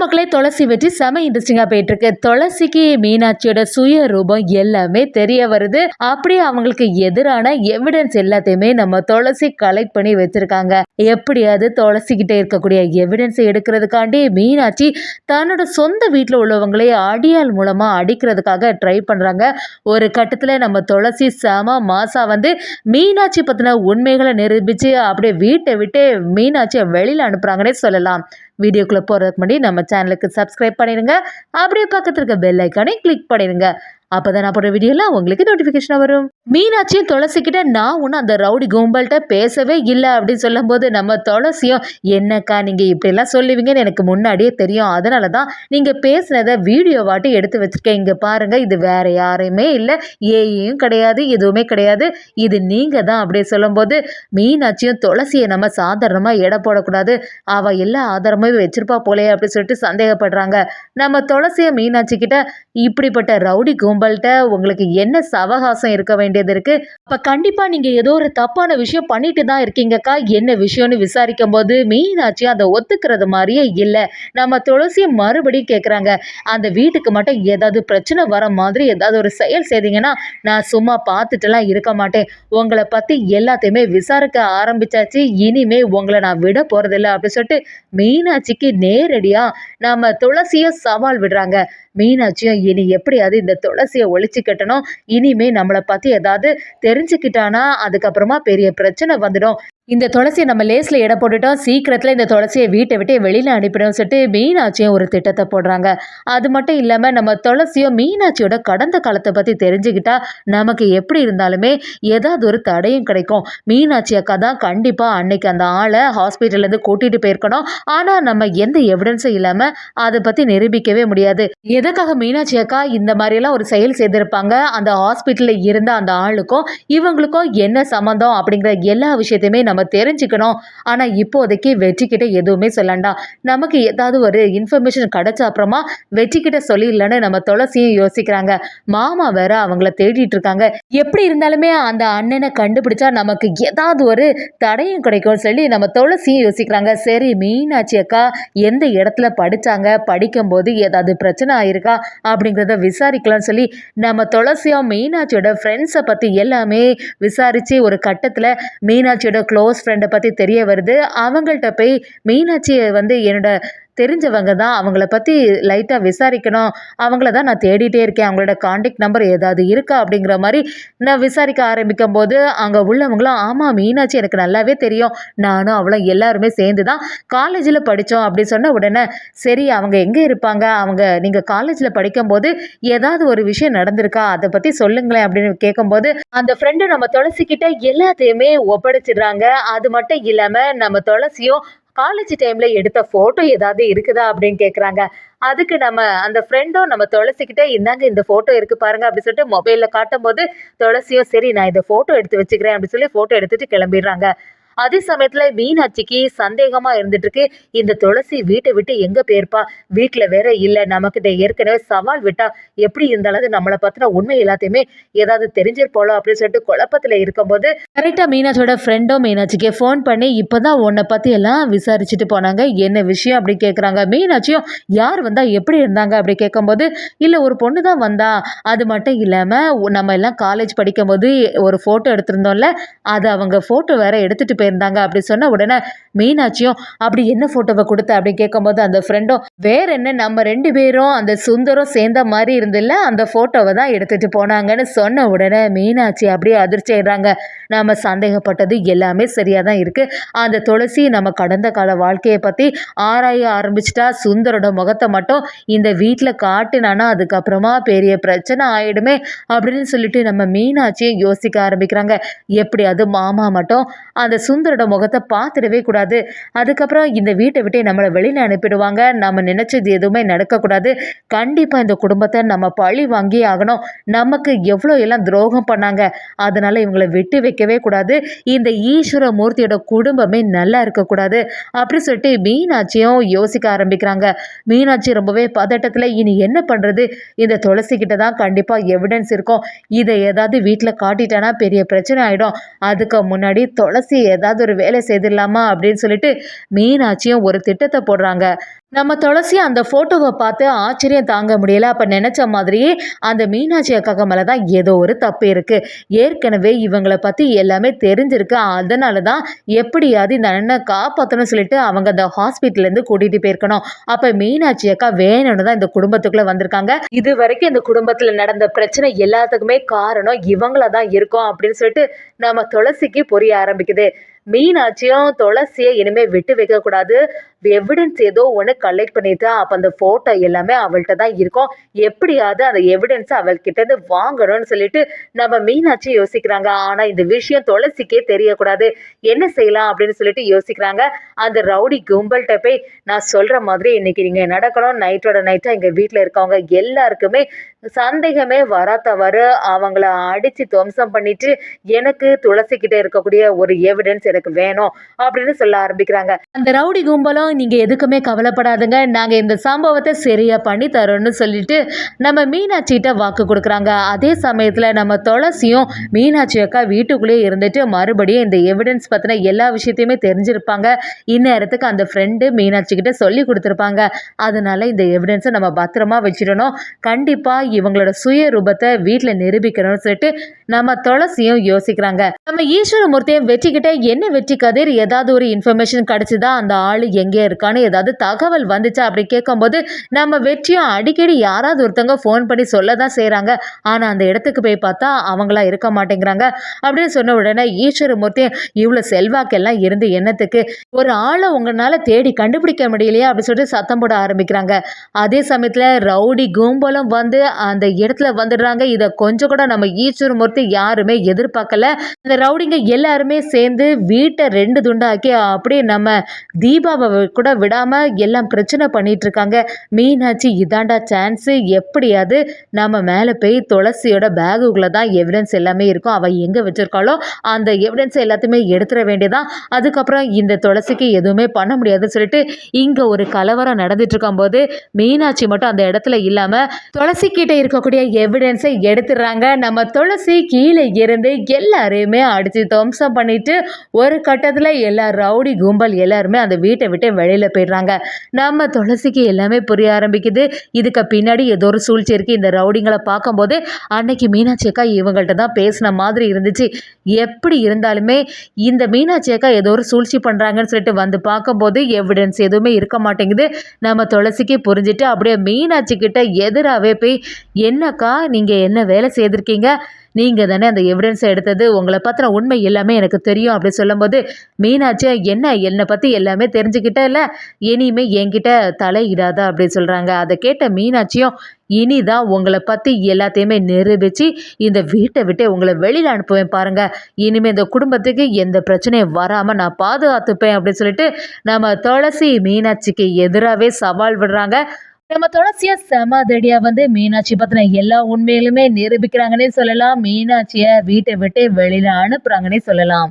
மக்களே துளசி வச்சு செம இன்ட்ரெஸ்டிங்காக போயிட்டு இருக்கு துளசிக்கு மீனாட்சியோட சுய ரூபம் எல்லாமே தெரிய வருது. அப்படியே அவங்களுக்கு எதிரான எவிடன்ஸ் எல்லாத்தையுமே நம்ம துளசி கலெக்ட் பண்ணி வச்சிருக்காங்க. எப்படியாவது துளசி கிட்ட இருக்கக்கூடிய எவிடன்ஸ் எடுக்கிறதுக்காண்டி மீனாட்சி தன்னோட சொந்த வீட்டில் உள்ளவங்களே அடியால் மூலமா அடிக்கிறதுக்காக ட்ரை பண்றாங்க. ஒரு கட்டத்தில் நம்ம துளசி செம மாசா வந்து மீனாட்சி பத்தின உண்மைகளை நிரூபிச்சு அப்படியே வீட்டை விட்டு மீனாட்சியை வெளியில் அனுப்புறாங்கன்னே சொல்லலாம். வீடியோக்குள்ளே போகிறதுக்கு முன்னாடி நம்ம சேனலுக்கு சப்ஸ்கிரைப் பண்ணிடுங்க. அப்படியே பக்கத்தில் இருக்க பெல் ஐக்கானே கிளிக் பண்ணிடுங்க. அப்போ தான் நான் போடுற வீடியோலாம் உங்களுக்கு நோட்டிஃபிகேஷனாக வரும். மீனாட்சியும் துளசிக்கிட்ட நான் ஒன்றும் அந்த ரவுடி கும்பல்கிட்ட பேசவே இல்லை அப்படின்னு சொல்லும்போது நம்ம துளசியும் என்னக்கா நீங்கள் இப்படிலாம் சொல்லுவீங்கன்னு எனக்கு முன்னாடியே தெரியும். அதனால தான் நீங்கள் பேசுனதை வீடியோவாட்டி எடுத்து வச்சுருக்கேன். இங்கே பாருங்கள் இது வேறு யாரையுமே இல்லை. ஏயும் கிடையாது எதுவுமே கிடையாது. இது நீங்கள் தான். அப்படி சொல்லும்போது மீனாட்சியும் துளசியை நம்ம சாதாரணமாக எடை போடக்கூடாது. அவள் எல்லா ஆதாரமும் வச்சிருப்பா போலே அப்படின்னு சொல்லிட்டு சந்தேகப்படுறாங்க. நம்ம துளசியை மீனாட்சி கிட்ட இப்படிப்பட்ட ரவுடி கும்பல்கிட்ட உங்களுக்கு என்ன சவகாசம் இருக்க வேண்டியது இருக்கு? அப்ப கண்டிப்பா நீங்க ஏதோ ஒரு தப்பான விஷயம் பண்ணிட்டு தான் இருக்கீங்கக்கா. என்ன விஷயம்னு விசாரிக்கும் போது மீனாட்சி அதை ஒத்துக்கிறது மாதிரியே இல்லை. நம்ம துளசியை மறுபடியும் கேட்குறாங்க அந்த வீட்டுக்கு மட்டும் ஏதாவது பிரச்சனை வர மாதிரி ஏதாவது ஒரு செயல் செய்தீங்கன்னா நான் சும்மா பார்த்துட்டுலாம் இருக்க மாட்டேன். உங்களை பற்றி எல்லாத்தையுமே விசாரிக்க ஆரம்பிச்சாச்சு. இனிமே உங்களை நான் விட போகிறதில்ல அப்படின்னு சொல்லிட்டு மீனாட்சிக்கு நேரடியாக நம்ம துளசியை சவால் விடுறாங்க. மீனாட்சியும் இனி எப்படியாவது இந்த துளசியை ஒழிச்சு கட்டணும். இனிமே நம்மளை பற்றி ஏதாவது தெரிஞ்சுக்கிட்டானா அதுக்கப்புறமா பெரிய பிரச்சனை வந்துடும். இந்த துளசியை நம்ம லேஸில் எடை போட்டுட்டோம். சீக்கிரத்தில் இந்த துளசியை வீட்டை விட்டு வெளியில் அனுப்பிடும் சொல்லிட்டு மீனாட்சியும் ஒரு திட்டத்தை போடுறாங்க. அது மட்டும் இல்லாமல் நம்ம துளசியும் மீனாட்சியோட கடந்த காலத்தை பற்றி தெரிஞ்சுக்கிட்டா நமக்கு எப்படி இருந்தாலுமே ஏதாவது ஒரு தடையும் கிடைக்கும். மீனாட்சி அக்கா தான் கண்டிப்பாக அன்னைக்கு அந்த ஆளை ஹாஸ்பிட்டல்லேருந்து கூட்டிகிட்டு போயிருக்கணும். ஆனால் நம்ம எந்த எவிடன்ஸும் இல்லாமல் அதை பற்றி நிரூபிக்கவே முடியாது. எதுக்காக மீனாட்சி அக்கா இந்த மாதிரிலாம் ஒரு செயல் செய்திருப்பாங்க? அந்த ஹாஸ்பிட்டலில் இருந்த அந்த ஆளுக்கும் இவங்களுக்கும் என்ன சம்மந்தம் அப்படிங்கிற எல்லா விஷயத்தையுமே நம்ம நம்ம தெரிஞ்சுக்கணும். ஆனால் இப்போதைக்கு வெற்றிக்கிட்ட எதுவுமே சொல்லண்டா நமக்கு ஏதாவது ஒரு இன்ஃபர்மேஷன் கிடைச்ச அப்புறமா வெற்றிக்கிட்ட சொல்லிடலன்னு நம்ம துளசியும் யோசிக்கிறாங்க. மாமா வேற அவங்கள தேடிட்டு இருக்காங்க. எப்படி இருந்தாலுமே அந்த அண்ணனை கண்டுபிடிச்சா நமக்கு ஏதாவது ஒரு தடையும் கிடைக்கும்னு சொல்லி நம்ம துளசியும் யோசிக்கிறாங்க. சரி மீனாட்சி அக்கா எந்த இடத்துல படித்தாங்க படிக்கும்போது ஏதாவது பிரச்சனை ஆயிருக்கா? அப்படிங்கிறத விசாரிக்கலாம்னு சொல்லி நம்ம துளசியும் மீனாட்சியோட ஃப்ரெண்ட்ஸை பற்றி எல்லாமே விசாரித்து ஒரு கட்டத்தில் மீனாட்சியோட க்ளோஸ் ஃப்ரெண்டை பற்றி தெரிய வருது. அவங்கள்ட்ட போய் மீனாட்சியை வந்து என்னோட தெரிஞ்சவங்க தான் அவங்கள பற்றி லைட்டாக விசாரிக்கணும். அவங்கள தான் நான் தேடிட்டே இருக்கேன். அவங்களோட காண்டாக்ட் நம்பர் ஏதாவது இருக்கா அப்படிங்கிற மாதிரி நான் விசாரிக்க ஆரம்பிக்கும் போது அங்கே உள்ளவங்களும் ஆமாம் மீனாட்சி எனக்கு நல்லாவே தெரியும். நானும் அவளும் எல்லாருமே சேர்ந்து தான் காலேஜில் படித்தோம் அப்படி சொன்ன உடனே சரி அவங்க எங்கே இருப்பாங்க? அவங்க நீங்கள் காலேஜில் படிக்கும்போது ஏதாவது ஒரு விஷயம் நடந்திருக்கா? அதை பற்றி சொல்லுங்களேன். அப்படின்னு கேட்கும்போது அந்த ஃப்ரெண்டு நம்ம துளசிக்கிட்ட எல்லாத்தையுமே ஒப்படைச்சிடுறாங்க. அது மட்டும் இல்லாமல் நம்ம துளசியும் காலேஜ் டைமில் எடுத்த ஃபோட்டோ ஏதாவது இருக்குதா அப்படின்னு கேட்குறாங்க அதுக்கு நம்ம அந்த ஃப்ரெண்டும் நம்ம துளசிக்கிட்டே இந்தாங்க இந்த ஃபோட்டோ இருக்குது பாருங்க அப்படின்னு சொல்லிட்டு மொபைலில் காட்டும் போது துளசியும் சரி நான் இந்த ஃபோட்டோ எடுத்து வச்சுக்கிறேன் அப்படின்னு சொல்லி ஃபோட்டோ எடுத்துகிட்டு கிளம்பிடுறாங்க. அதே சமயத்தில் மீனாட்சிக்கு சந்தேகமாக இருந்துட்டுருக்கு. இந்த துளசி வீட்டை விட்டு எங்கே போயிருப்பா? வீட்டில் வேற இல்லை. இதை ஏற்கனவே சவால் விட்டா எப்படி இருந்தாலும் நம்மளை பத்தின உண்மை எல்லாத்தையுமே ஏதாவது தெரிஞ்சிருப்போலோ அப்படின்னு சொல்லிட்டு குழப்பத்தில் இருக்கும்போது கரெக்டாக மீனாட்சியோட ஃப்ரெண்டும் மீனாட்சிக்கு ஃபோன் பண்ணி இப்போ தான் உன்னை பற்றி எல்லாம் விசாரிச்சுட்டு போனாங்க. என்ன விஷயம் அப்படி கேட்குறாங்க மீனாட்சியும் யார் வந்தால் எப்படி இருந்தாங்க அப்படி கேட்கும்போது இல்லை ஒரு பொண்ணு தான் வந்தா. அது மட்டும் இல்லாமல் நம்ம எல்லாம் காலேஜ் படிக்கும்போது ஒரு ஃபோட்டோ எடுத்திருந்தோம்ல. அது அவங்க ஃபோட்டோ வேற எடுத்துகிட்டு போய் இருந்தாங்க அப்படி சொன்ன உடனே மீனாட்சியும் அப்படி என்ன ஃபோட்டோவை கொடுத்த? அப்படி கேட்கும்போது அந்த ஃப்ரெண்டும் வேற என்ன நம்ம ரெண்டு பேரும் அந்த சுந்தரம் சேர்ந்த மாதிரி இருந்தில்ல அந்த ஃபோட்டோவை தான் எடுத்துகிட்டு போனாங்கன்னு சொன்ன உடனே மீனாட்சி அப்படியே அதிர்ச்சி ஆயிடுறாங்க. நம்ம சந்தேகப்பட்டது எல்லாமே சரியாக தான் இருக்குது அந்த துளசி நம்ம கடந்த கால வாழ்க்கையை பற்றி ஆராய ஆரம்பிச்சிட்டா சுந்தரோட முகத்தை மட்டும் இந்த வீட்டில் காட்டினானா அதுக்கப்புறமா பெரிய பிரச்சனை ஆகிடுமே அப்படின்னு சொல்லிட்டு நம்ம மீனாட்சியை யோசிக்க ஆரம்பிக்கிறாங்க. எப்படியாவது மாமா மட்டும் அந்த சுந்தரோட முகத்தை பார்த்துடவே கூடாது. அதுக்கப்புறம் இந்த வீட்டை விட்டு நம்மளை வெளியில் அனுப்பிடுவாங்க. நம்ம நினச்சது எதுவுமே நடக்கக்கூடாது. கண்டிப்பாக இந்த குடும்பத்தை நம்ம பழி வாங்கி ஆகணும். நமக்கு எவ்வளோ எல்லாம் துரோகம் பண்ணாங்க. அதனால் இவங்களை விட்டு வைக்கவே கூடாது. இந்த ஈஸ்வர மூர்த்தியோட குடும்பமே நல்லா இருக்கக்கூடாது. அப்படி சொல்லிட்டு மீனாட்சியும் யோசிக்க ஆரம்பிக்கிறாங்க. மீனாட்சி ரொம்பவே பதட்டத்தில் இனி என்ன பண்ணுறது இந்த துளசி கிட்ட தான் கண்டிப்பாக எவிடன்ஸ் இருக்கும். இதை ஏதாவது வீட்டில் காட்டிட்டானா பெரிய பிரச்சனை ஆகிடும் அதுக்கு முன்னாடி துளசி ஏதாவது ஒரு வேலை செய்திடலாமா அப்படின்னு சொல்லிட்டு மீனாட்சியும் ஒரு திட்டத்தை போடுறாங்க. நம்ம துளசி அந்த ஃபோட்டோவை பார்த்து ஆச்சரியம் தாங்க முடியல. அப்போ நினச்ச மாதிரியே அந்த மீனாட்சி அக்காக்க மேலே தான் ஏதோ ஒரு தப்பு இருக்குது ஏற்கனவே இவங்களை பற்றி எல்லாமே தெரிஞ்சிருக்கு. அதனால தான் எப்படியாவது இந்த அண்ணனை காப்பாற்றணும்னு சொல்லிட்டு அவங்க அந்த ஹாஸ்பிட்டல்லேருந்து கூட்டிகிட்டு போயிருக்கணும். அப்போ மீனாட்சி அக்கா வேணும்னு தான் இந்த குடும்பத்துக்குள்ளே வந்திருக்காங்க. இது வரைக்கும் இந்த குடும்பத்தில் நடந்த பிரச்சனை எல்லாத்துக்குமே காரணம் இவங்கள தான் இருக்கும் அப்படின்னு சொல்லிட்டு நம்ம துளசிக்கு புரிய ஆரம்பிக்குது. மீனாட்சியும் துளசியை இனிமே விட்டு வைக்கக்கூடாது. எவிடன்ஸ் ஏதோ ஒன்று கலெக்ட் பண்ணிட்டு அப்போ அந்த ஃபோட்டோ எல்லாமே அவள்கிட்ட தான் இருக்கும். எப்படியாவது அந்த எவிடன்ஸை அவள்கிட்டருந்து வாங்கணும்னு சொல்லிட்டு நம்ம மீனாட்சி யோசிக்கிறாங்க. ஆனால் இந்த விஷயம் துளசிக்கே தெரியக்கூடாது. என்ன செய்யலாம் அப்படின்னு சொல்லிட்டு யோசிக்கிறாங்க. அந்த ரவுடி கும்பல்கிட்ட போய் நான் சொல்கிற மாதிரி இன்னைக்கு நீங்கள் நடக்கணும். நைட்டோட நைட்டாக எங்கள் வீட்டில் இருக்கவங்க எல்லாருக்குமே சந்தேகமே வராதவாறு அவங்கள அடித்து துவம்சம் பண்ணிட்டு எனக்கு துளசிக்கிட்டே இருக்கக்கூடிய ஒரு எவிடன்ஸ் எனக்கு வேணும் அப்படின்னு சொல்ல ஆரம்பிக்கிறாங்க. அந்த ரவுடி கும்பலும் நீங்கள் எதுக்குமே கவலைப்படாதுங்க. நாங்கள் இந்த சம்பவத்தை சரியாக பண்ணி தரோன்னு சொல்லிட்டு நம்ம மீனாட்சிகிட்ட வாக்கு கொடுக்குறாங்க. அதே சமயத்தில் நம்ம துளசியும் மீனாட்சி அக்கா வீட்டுக்குள்ளேயே இருந்துட்டு மறுபடியும் இந்த எவிடன்ஸ் பற்றின எல்லா விஷயத்தையுமே தெரிஞ்சிருப்பாங்க. இந்நேரத்துக்கு அந்த ஃப்ரெண்டு மீனாட்சி கிட்ட சொல்லி கொடுத்துருப்பாங்க. அதனால இந்த எவிடன்ஸை நம்ம பத்திரமா வச்சிடணும். கண்டிப்பாக இவங்களோட சுய ரூபத்தை வீட்டில் நிரூபிக்கணும்னு சொல்லிட்டு நம்ம துளசியும் யோசிக்கிறாங்க. நம்ம ஈஸ்வரமூர்த்தியை வெற்றிக்கிட்ட என்ன வெற்றி கதிர்? ஏதாவது ஒரு இன்ஃபர்மேஷன் கிடச்சிதா? அந்த ஆள் எங்கே இருக்கான்னு ஏதாவது தகவல் வந்துச்சா அப்படி கேட்கும்போது நம்ம வெற்றியும் அடிக்கடி யாராவது ஒருத்தவங்க ஃபோன் பண்ணி சொல்ல தான் செய்கிறாங்க ஆனால் அந்த இடத்துக்கு போய் பார்த்தா அவங்களா இருக்க மாட்டேங்கிறாங்க. அப்படின்னு சொன்ன உடனே ஈஸ்வரமூர்த்தி இவ்வளோ செல்வாக்கெல்லாம் இருந்து என்னத்துக்கு? ஒரு ஆளை உங்களால் தேடி கண்டுபிடிக்க முடியலையா? அப்படின்னு சொல்லிட்டு சத்தம் போட ஆரம்பிக்கிறாங்க. அதே சமயத்தில் ரவுடி கும்பலும் வந்து அந்த இடத்துல வந்துடுறாங்க. இதை கொஞ்சம் கூட நம்ம ஈஸ்வரமூர்த்தி யாருமே எதிர்பார்க்கல. இந்த ரவுடிங்க எல்லாருமே சேர்ந்து வீட்டை ரெண்டு துண்டாக்கி அப்படியே நம்ம தீபாவை கூட விடாம எல்லாம் பிரச்சனை பண்ணிட்டு இருக்காங்க. மீனாட்சி இதாண்டா சான்ஸு எப்படியாவது நம்ம மேலே போய் துளசியோட பேகுக்குள்ளே தான் எவிடன்ஸ் எல்லாமே இருக்கும். அவள் எங்கே வச்சிருக்காளோ அந்த எவிடன்ஸ் எல்லாத்தையுமே எடுத்துட வேண்டியதான் அதுக்கப்புறம் இந்த துளசிக்கு எதுவுமே பண்ண முடியாதுன்னு சொல்லிட்டு இங்கே ஒரு கலவரம் நடந்துட்டு இருக்கும்போது மீனாட்சி மட்டும் அந்த இடத்துல இல்லாமல் துளசி கிட்ட இருக்கக்கூடிய எவிடன்ஸை எடுத்துடுறாங்க. நம்ம துளசி கீழே இருந்து எல்லாரையுமே அடித்து துவம்சம் பண்ணிட்டு ஒரு கட்டத்தில் எல்லா ரவுடி கும்பல் எல்லாருமே அந்த வீட்டை விட்டு வெளியில் போயிடுறாங்க. நம்ம துளசிக்கு எல்லாமே புரிய ஆரம்பிக்குது. இதுக்கு பின்னாடி ஏதோ ஒரு சூழ்ச்சி இருக்குது இந்த ரவுடிங்களை பார்க்கும்போது அன்னைக்கு மீனாட்சி அக்கா இவங்கள்ட்ட தான் பேசின மாதிரி இருந்துச்சு. எப்படி இருந்தாலுமே இந்த மீனாட்சி அக்கா ஏதோ ஒரு சூழ்ச்சி பண்ணுறாங்கன்னு சொல்லிட்டு வந்து பார்க்கும்போது எவிடன்ஸ் எதுவுமே இருக்க மாட்டேங்குது. நம்ம துளசிக்கு புரிஞ்சுட்டு அப்படியே மீனாட்சி கிட்ட எதிராகவே போய் என்னக்கா நீங்கள் என்ன வேலை செய்திருக்கீங்க? நீங்கள் தானே அந்த எவிடன்ஸை எடுத்தது? உங்களை பற்றின உண்மை எல்லாமே எனக்கு தெரியும் அப்படி சொல்லும்போது மீனாட்சி என்ன? என்னை பற்றி எல்லாமே தெரிஞ்சுக்கிட்ட இல்லை? இனிமே என்கிட்ட தலையிடாதா அப்படின்னு சொல்கிறாங்க அதை கேட்ட மீனாட்சியும் இனிதான் உங்களை பற்றி எல்லாத்தையுமே நிரூபித்து இந்த வீட்டை விட்டு உங்களை வெளியில் அனுப்புவேன் பாருங்கள் இனிமேல் இந்த குடும்பத்துக்கு எந்த பிரச்சனையும் வராமல் நான் பாதுகாத்துப்பேன் அப்படின்னு சொல்லிட்டு நம்ம துளசி மீனாட்சிக்கு எதிராகவே சவால் விடுறாங்க. நம்ம துளசியா செமதடியா வந்து மீனாட்சி பத்தின எல்லா உண்மையிலுமே நிரூபிக்கிறாங்கன்னே சொல்லலாம். மீனாட்சிய வீட்டை விட்டு வெளியில அனுப்புறாங்கன்னே சொல்லலாம்.